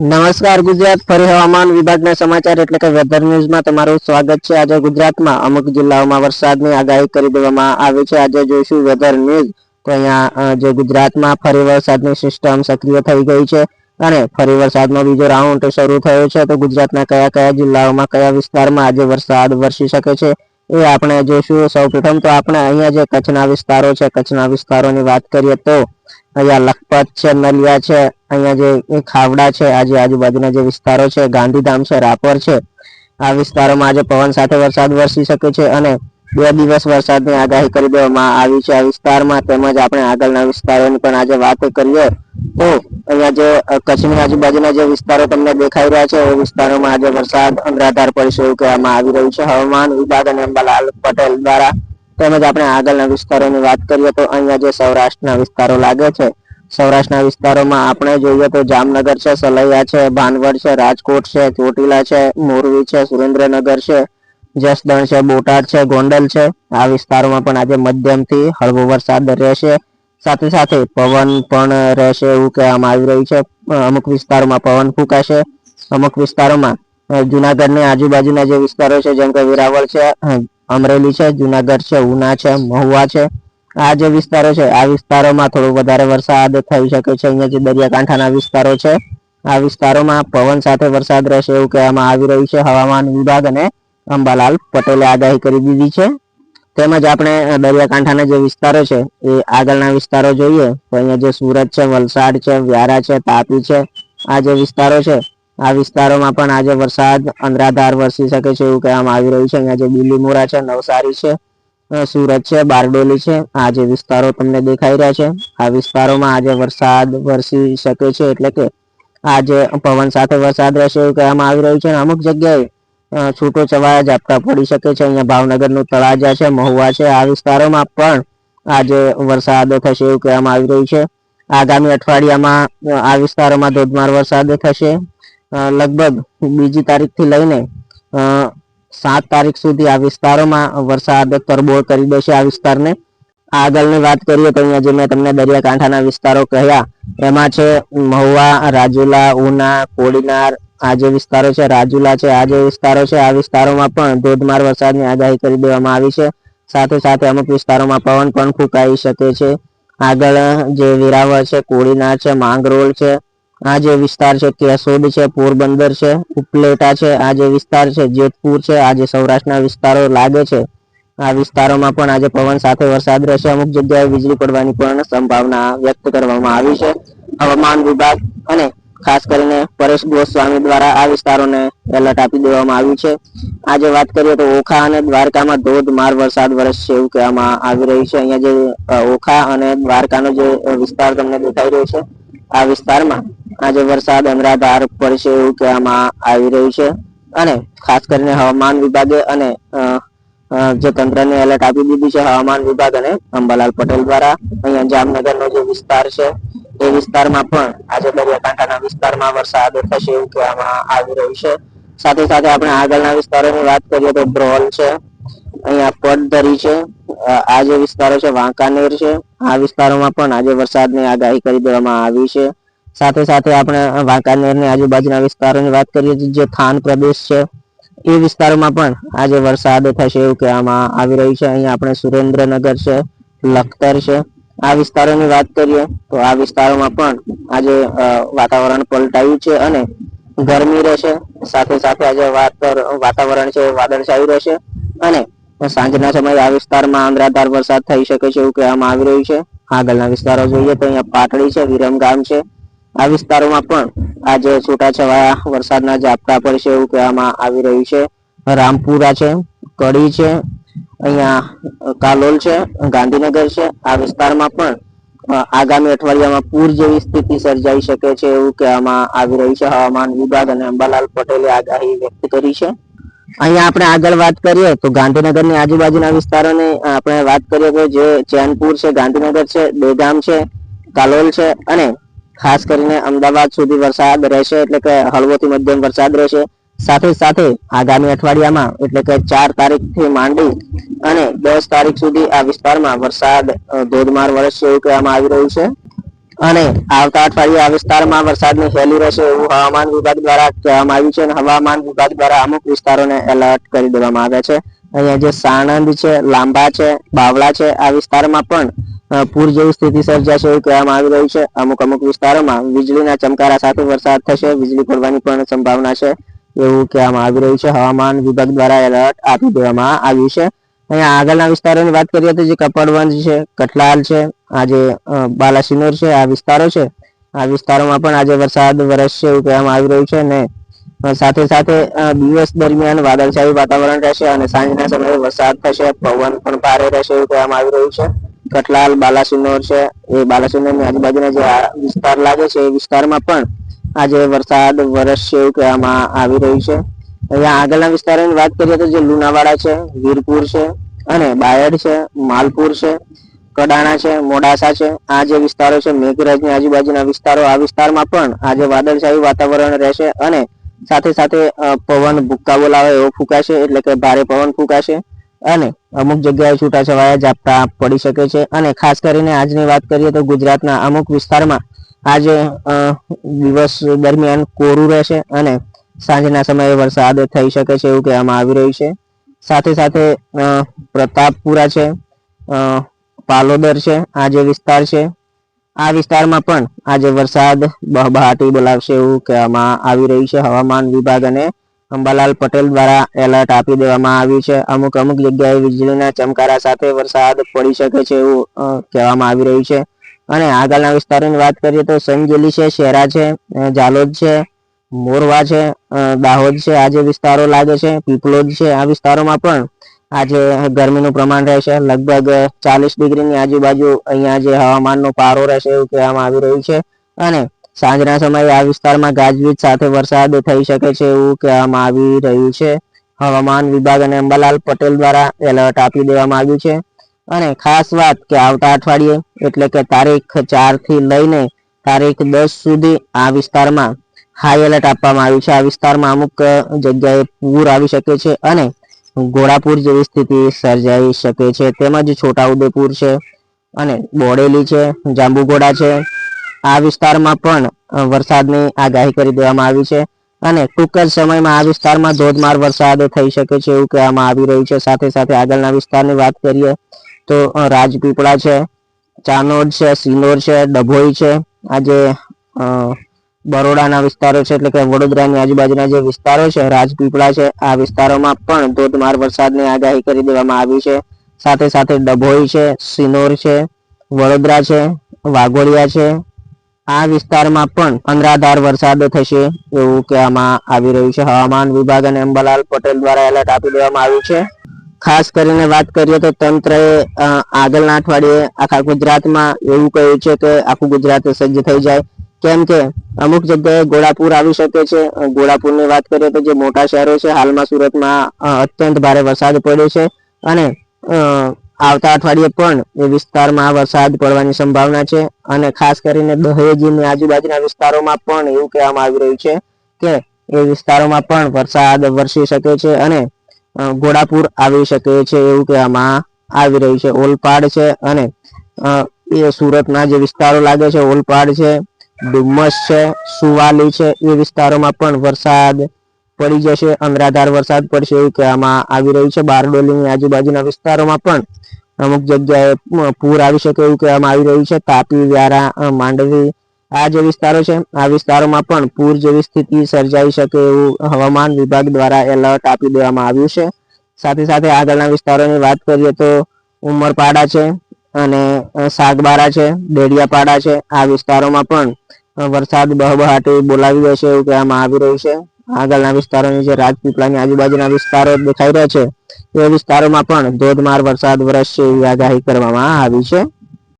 નમસ્કાર ગુજરાત, ફરી હવામાન વિભાગના સમાચાર એટલે કે વેધર ન્યૂઝમાં તમારું સ્વાગત છે. આજે ગુજરાતમાં અમુક જિલ્લાઓમાં વરસાદની આગાહી કરી દેવામાં આવી છે. આજે જોઈશું વેધર ન્યૂઝ તો અહીંયા જે ગુજરાતમાં ફરી વરસાદની સિસ્ટમ સક્રિય થઈ ગઈ છે અને ફરી વરસાદનો બીજો રાઉન્ડ શરૂ થયો છે. તો ગુજરાતના કયા કયા જિલ્લાઓમાં, કયા વિસ્તારમાં આજે વરસાદ વરસી શકે છે? એ આપણે જોઈશું. સૌપ્રથમ તો આપણે અહીંયા જે કચ્છના વિસ્તારો છે, કચ્છના વિસ્તારોની વાત કરીએ તો અહીંયા લખપત છે, નલિયા છે, અહીંયા જે ખાવડા છે, આજે આજુબાજુના જે વિસ્તારો છે, ગાંધીધામ છે, રાપર છે. આ વિસ્તારોમાં આજે પવન સાથે વરસાદ વરસી શકે છે અને બે દિવસ વરસાદની આગાહી કરી દેવામાં આવી છે. આ વિસ્તારમાં તેમજ આપણે આગળના વિસ્તારોની પણ આજે વાત કરીએ. તો અહીંયા જે કચ્છની આજુબાજુના જે વિસ્તારો તમને દેખાઈ રહ્યા છે, એ વિસ્તારોમાં આજે વરસાદ અનરાધાર પડશે એવું કહેવામાં આવી રહ્યું છે. હવામાન વિભાગ અને અંબાલાલ પટેલ દ્વારા તેમજ આપણે આગળના વિસ્તારોની વાત કરીએ તો અહીંયા જે સૌરાષ્ટ્રના વિસ્તારો લાગે છે, સૌરાષ્ટ્રના વિસ્તારોમાં આપણે જોઈએ તો જામનગર છે, સલૈયા છે, ભાનવડ છે, રાજકોટ છે, ચોટીલા છે, મોરબી છે, સુરેન્દ્રનગર છે જસદણ છે, બોટાદ છે, ગોંડલ છે. આ વિસ્તારોમાં પણ આજે મધ્યમથી હળવો વરસાદ રહેશે સાથે સાથે પવન પણ રહેશે એવું કહેવામાં આવી રહ્યું છે. અમુક વિસ્તારોમાં પવન ફૂંકાશે. અમુક વિસ્તારોમાં જુનાગઢની આજુબાજુના જે વિસ્તારો છે, જેમ કે વેરાવળ છે અમરેલી છે, જુનાગઢ છે, ઉના છે, મહુવા છે. આ જે વિસ્તારો છે, આ વિસ્તારોમાં થોડો વધારે વરસાદ થઈ શકે છે. અહીંયા જે દરિયાકાંઠાના વિસ્તારો છે, આ વિસ્તારોમાં પવન સાથે વરસાદ રહેશે એવું કહેવામાં આવી રહ્યું છે હવામાન વિભાગ અને અંબાલાલ પટેલે આગાહી કરી દીધી છે. તેમજ આપણે દરિયાકાંઠાના જે વિસ્તારો છે, એ આગળના વિસ્તારો જોઈએ. તો અહીંયા જે સુરત છે, વલસાડ છે, વ્યારા છે, તાપી છે, આ જે વિસ્તારો છે, આ વિસ્તારોમાં પણ આજે વરસાદ અંધરાધાર વરસી શકે છે એવું કહેવામાં આવી રહ્યું છે. અહીંયા જે બીલીમોરા છે, નવસારી છે સુરત છે, બારડોલી છે, આ જે વિસ્તારો તમને દેખાઈ રહ્યા છે. આ વિસ્તારોમાં આજે વરસાદ વરસી શકે છે એટલે કે આજે પવન સાથે વરસાદ રહેશે એવું કહેવામાં આવી રહ્યું છે. અમુક જગ્યાએ છૂટો છવાયા ઝાપટા પડી શકે છે. અહીંયા ભાવનગરનું તળાજા છે, મહુવા છે. આ વિસ્તારોમાં પણ આજે વરસાદ થશે એવું કહેવામાં આવી રહ્યું છે. આગામી અઠવાડિયામાં આ વિસ્તારોમાં ધોધમાર વરસાદ થશે. લગભગ બીજી તારીખથી લઈને સાત તારીખ સુધી આ વિસ્તારોમાં વરસાદ તરબોળ કરી દેશે આ વિસ્તારને. આગળની વાત કરીએ તો અહીંયા જે મેં તમને દરિયાકાંઠાના વિસ્તારો કહ્યા, એમાં છે મહુવા, રાજુલા, ઉના, કોડીનાર, આ જે વિસ્તારો છે, રાજુલા છે, આ જે વિસ્તારો છે, આ વિસ્તારોમાં પણ ધોધમાર વરસાદની આગાહી કરી દેવામાં આવી છે. સાથે સાથે અમુક વિસ્તારોમાં પવન પણ ફૂંકાઈ શકે છે. આગળ જે વેરાવળ છે, કોડીનાર છે, માંગરોળ છે, આ જે વિસ્તાર છે કેસોદ છે, પોરબંદર છે, ઉપલેટા છે, આ જે વિસ્તાર છે, જેતપુર છે, આ જે સૌરાષ્ટ્રના વિસ્તારો લાગે છે. આ વિસ્તારોમાં પણ આજે પવન સાથે વરસાદ રહેશે. અમુક જગ્યાએ વીજળી પડવાની પણ સંભાવના વ્યક્ત કરવામાં આવી છે. હવામાન વિભાગ અને ખાસ કરીને પરેશ ગોસ્વામી દ્વારા આ વિસ્તારોને એલર્ટ આપી દેવામાં આવ્યું છે. આજે વાત કરીએ તો ઓખા અને દ્વારકામાં ધોધમાર વરસાદ વરસશે એવું કહેવામાં આવી રહ્યું છે. અહીંયા જે ઓખા અને દ્વારકાનો જે વિસ્તાર તમને દેખાઈ રહ્યો છે, આ વિસ્તારમાં આજે વરસાદ અનરાધાર પડશે એવું કહેવામાં આવી રહ્યું છે. અને ખાસ કરીને હવામાન વિભાગે અને જે તંત્રને એલર્ટ આપી દીધી છે હવામાન વિભાગ અને અંબાલાલ પટેલ દ્વારા. અહીંયા જામનગરનો જે વિસ્તાર છે, એ વિસ્તારમાં પણ આજે દરિયાકાંઠાના વિસ્તારમાં વરસાદ થશે એવું કહેવામાં આવી રહ્યું છે. સાથે સાથે આપણે આગળના વિસ્તારોની વાત કરીએ તો બ્રોલ છે, અહીંયા પટધરી છે આ જે વિસ્તારો છે, વાંકાનેર છે, આ વિસ્તારોમાં પણ આજે વરસાદની આગાહી કરી દેવામાં આવી છે. સાથે સાથે આપણે વાંકાનેરની આજુબાજુના વિસ્તારોની વાત કરીએ તો જે થાન પ્રદેશ છે એ વિસ્તારોમાં પણ આજે વરસાદ થશે એવું કહેવામાં આવી રહ્યું છે. અહીંયા આપણે સુરેન્દ્રનગર છે, લખતર છે. આ વિસ્તારોની વાત કરીએ તો આ વિસ્તારોમાં પણ આજે વાતાવરણ પલટાયું છે અને ગરમી રહેશે. સાથે સાથે આજે વાતાવરણ છે વાદળછાયું રહેશે અને સાંજના સમયે આ વિસ્તારમાં આંધ્રાધાર વરસાદ થઈ શકે છે એવું કહેવામાં આવી રહ્યું છે. આગળના વિસ્તારો જોઈએ તો અહીંયા પાટડી છે, વિરમગામ છે આ વિસ્તારોમાં પણ આજે છૂટાછવાયા વરસાદના ઝાપટા પડશે એવું કહેવામાં આવી રહ્યું છે. રામપુરા છે, કડી છે, અહીંયા કાલોલ છે, ગાંધીનગર છે. આ વિસ્તારમાં પણ આગામી અઠવાડિયામાં પૂર જેવી સ્થિતિ સર્જાઈ શકે છે એવું કહેવામાં આવી રહ્યું છે. હવામાન વિભાગ અને અંબાલાલ પટેલે આગાહી વ્યક્ત કરી છે. અહીંયા આપણે આગળ વાત કરીએ તો ગાંધીનગરની આજુબાજુના વિસ્તારોની આપણે વાત કરીએ તો જે ચેનપુર છે, ગાંધીનગર છે, બેગામ છે, કાલોલ છે અને ખાસ કરીને અમદાવાદ સુધી વરસાદ રહેશે એટલે કે હળવોથી મધ્યમ વરસાદ રહેશે. સાથે સાથે આગામી અઠવાડિયામાં એટલે કે ચાર તારીખથી માંડી અને દસ તારીખ સુધી આ વિસ્તારમાં વરસાદ ધોધમાર વરસશે એવું કહેવામાં આવી રહ્યું છે. અને આવતા અઠવાડિયે આ વિસ્તારમાં વરસાદની હેલી રહેશે એવું હવામાન વિભાગ દ્વારા કહેવામાં આવ્યું છે અને હવામાન વિભાગ દ્વારા અમુક વિસ્તારોને એલર્ટ કરી દેવામાં આવ્યા છે. અહીંયા જે સાણંદ છે, લાંબા છે, બાવળા છે, આ વિસ્તારમાં પણ પૂર જેવી સ્થિતિ સર્જાશે એવું કહેવામાં આવી રહ્યું છે. અમુક અમુક વિસ્તારોમાં વીજળીના ચમકારા સાથે વરસાદ થશે, વીજળી પડવાની પણ સંભાવના છે એવું કહેવામાં આવી રહ્યું છે. હવામાન વિભાગ દ્વારા એલર્ટ આપી દેવામાં આવ્યું છે. અહીંયા આગળના વિસ્તારોની વાત કરીએ તો જે કપડવંજ છે, કઠલાલ છે, આ જે બાલાસિનોર છે, આ વિસ્તારો છે, આ વિસ્તારોમાં પણ આજે વરસાદ વરસશે એવું કહેવામાં આવી રહ્યું છે ને સાથે સાથે દિવસ દરમિયાન વાદળછાયું વાતાવરણ રહેશે અને સાંજના સમયે વરસાદ થશે, પવન પણ ભારે રહેશે એવું કહેવામાં આવી રહ્યું છે. કઠલાલ બાલાસિનોર છે. એ બાલાસિનોરની આજુબાજુના જે વિસ્તાર લાગે છે, એ વિસ્તારમાં પણ આજે વરસાદ વરસશે એવું કહેવામાં આવી રહ્યું છે. અહીંયા આગળના વિસ્તારોની વાત કરીએ તો જે લુણાવાડા છે, વીરપુર છે અને બાયડ છે, માલપુર છે, કડાણા છે, મોડાસા છે. આ જે વિસ્તારો છે, મેઘરાજની આજુબાજુના વિસ્તારો, આ વિસ્તારમાં પણ આજે વાદળછાયું વાતાવરણ રહેશે અને સાથે સાથે પવન ભૂક્કા બોલાવે એવો ફૂંકાશે, એટલે કે ભારે પવન ફૂંકાશે. અને અમુક જગ્યાએ છૂટાછવાયા ઝાપટા પડી શકે છે અને ખાસ કરીને આજની વાત કરીએ તો ગુજરાતના અમુક વિસ્તારમાં આજે દિવસ દરમિયાન કોરું રહેશે અને સાંજના સમયે વરસાદ થઈ શકે છે એવું કહેવામાં આવી રહ્યું છે. સાથે સાથે પ્રતાપપુરા છે પાલોદર છે, આ જે વિસ્તાર છે, આ વિસ્તારમાં પણ આજે વરસાદ બહબહાટી બોલાવશે એવું કહેવામાં આવી રહ્યું છે હવામાન વિભાગ અને અંબાલાલ પટેલ દ્વારા એલર્ટ આપી દેવામાં આવ્યું છે. અમુક અમુક જગ્યાએ વીજળીના ચમકારા સાથે વરસાદ પડી શકે છે એવું કહેવામાં આવી રહ્યું છે. અને આગળના વિસ્તારોની વાત કરીએ તો સંજેલી છે, શેરા છે જાલોદ છે, મોરવા છે દાહોદ છે. આ જે વિસ્તારો લાગે છે, પીપલોદ છે, આ વિસ્તારોમાં પણ આજે ગરમીનું પ્રમાણ રહેશે. લગભગ ચાલીસ ડિગ્રીની આજુબાજુ અહીંયા જે હવામાનનો પારો રહેશે એવું કહેવામાં આવી રહ્યું છે. અને સાંજના સમયે આ વિસ્તારમાં ગાજવીજ સાથે વરસાદ થઈ શકે છે એવું કહેવામાં આવી રહ્યું છે. હવામાન વિભાગ અને અંબાલાલ પટેલ દ્વારા એલર્ટ આપી દેવામાં આવ્યું છે. અને ખાસ વાત કે આવતા અઠવાડિયે, એટલે કે તારીખ ચારથી લઈને તારીખ દસ સુધી આ વિસ્તારમાં હાઈ એલર્ટ આપવામાં આવ્યું છે. આ વિસ્તારમાં અમુક જગ્યાએ પૂર આવી શકે છે અને ઘોડાપુર જેવી સ્થિતિ સર્જાઈ શકે છે. તેમજ છોટાઉદેપુર છે અને બોડેલી છે, જાંબુઘોડા છે આ વિસ્તારમાં પણ વરસાદની આગાહી કરી દેવામાં આવી છે અને ટૂંક જ સમયમાં આ વિસ્તારમાં ધોધમાર વરસાદ થઈ શકે છે એવું કહેવામાં આવી રહ્યું છે. સાથે સાથે આગળના વિસ્તારની વાત કરીએ તો રાજપીપળા છે ચાનોડ છે સિનોર છે, ડભોઈ છે. આજે બરોડાના વિસ્તારો છે એટલે કે વડોદરાની આજુબાજુના જે વિસ્તારો છે, રાજપીપળા છે, આ વિસ્તારોમાં પણ ધોધમાર વરસાદની આગાહી કરી દેવામાં આવી છે. સાથે સાથે ડભોઈ છે સિનોર છે, વડોદરા છે, વાઘોડિયા છે આ વિસ્તારમાં પણ અનરાધાર વરસાદ થશે એવું કહેવામાં આવી રહ્યું છે. હવામાન વિભાગ અને અંબાલાલ પટેલ દ્વારા એલર્ટ આપી દેવામાં આવ્યું છે. ખાસ કરીને વાત કરીએ તો તંત્રએ આગળના અઠવાડિયે આખા ગુજરાતમાં એવું કહ્યું છે કે આખું ગુજરાત સજ્જ થઈ જાય. કેમ કે અમુક જગ્યાએ ગોળાપુર આવી શકે છે. ગોળાપુરની વાત કરીએ તો જે મોટા શહેરો છે, હાલમાં સુરતમાં અત્યંત ભારે વરસાદ પડ્યો છે. અને આવતા અઠવાડિયે પણ એ વિસ્તારમાં વરસાદ પડવાની સંભાવના છે અને ખાસ કરીને દહેજની આજુબાજુના વિસ્તારોમાં પણ એવું કહેવામાં આવી રહ્યું છે કે એ વિસ્તારોમાં પણ વરસાદ વરસી શકે છે અને ઘોડાપુર આવી શકે છે એવું કહેવામાં આવી રહ્યું છે. ઓલપાડ છે અને એ સુરતના જે વિસ્તારો લાગે છે, ઓલપાડ છે ડુમ્મસ છે, સુવાલી છે, એ વિસ્તારોમાં પણ વરસાદ પડી જશે અનરાધાર વરસાદ પડશે એવું કહેવામાં આવી રહ્યું છે. બારડોલીની આજુબાજુના વિસ્તારોમાં પણ અમુક જગ્યાએ પૂર આવી શકે એવું કહેવામાં આવી રહ્યું છે. તાપી, વ્યારા માંડવી આ જે વિસ્તારો છે, આ વિસ્તારોમાં પણ પૂર જેવી સ્થિતિ સર્જાઈ શકે એવું હવામાન વિભાગ દ્વારા એલર્ટ આપી દેવામાં આવ્યું છે. સાથે સાથે આગળના વિસ્તારોની વાત કરીએ તો ઉમરપાડા છે અને સાગબારા છે, ડેડિયાપાડા છે. આ વિસ્તારોમાં પણ વરસાદ બહબહાટી બોલાવી દેશે એવું કહેવામાં આવી રહ્યું છે. આગળના વિસ્તારોની જે રાજપીપળાની આજુબાજુના વિસ્તારો દેખાઈ રહ્યા છે. એ વિસ્તારોમાં પણ ધોધમાર વરસાદ વરસશે એવી આગાહી કરવામાં આવી છે.